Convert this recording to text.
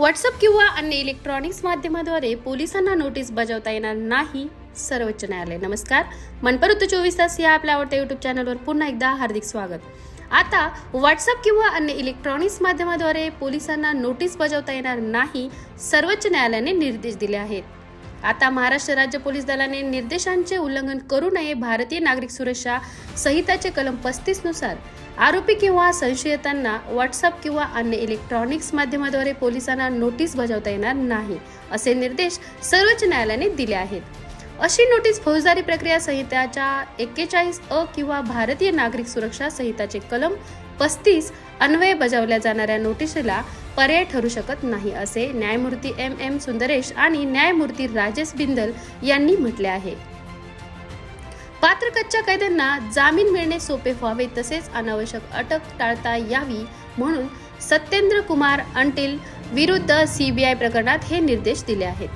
WhatsApp किंवा अन्य electronics माध्यमाद्वारे पोलिसांना नोटीस बजावता येणार नाही सर्वोच्च न्यायालय. नमस्कार. मनपरुत्त चोवीस तास या आपल्या आवडत्या युट्यूब चॅनलवर पुन्हा एकदा हार्दिक स्वागत. आता व्हॉट्सअप किंवा अन्य इलेक्ट्रॉनिक्स माध्यमाद्वारे पोलिसांना नोटीस बजावता येणार नाही सर्वोच्च न्यायालयाने निर्देश दिले आहेत. आता महाराष्ट्र राज्य पोलीस दलाने निर्देशांचे उल्लंघन करू नये भारतीय नागरिक सुरक्षा संहिताचे कलम पस्तीसनुसार आरोपी किंवा संशयितांना व्हॉट्सअप किंवा अन्य इलेक्ट्रॉनिक्स माध्यमाद्वारे पोलिसांना नोटीस बजावता येणार नाही असे निर्देश सर्वोच्च न्यायालयाने दिले आहेत. अशी नोटीस फौजदारी प्रक्रिया संहिताच्या एक्केचाळीस अ किंवा भारतीय नागरिक सुरक्षा संहिताचे कलम पस्तीस अन्वये बजावल्या जाणाऱ्या नोटिशीला पर्याय ठरू शकत नाही असे न्यायमूर्ती एम एम सुंदरेश आणि न्यायमूर्ती राजेश बिंदल यांनी म्हटले आहे. पात्र कच्च्या कैद्यांना जामीन मिळणे सोपे व्हावे तसेच अनावश्यक अटक टाळता यावी म्हणून सत्येंद्र कुमार अंटील विरुद्ध सीबीआय प्रकरणात हे निर्देश दिले आहेत.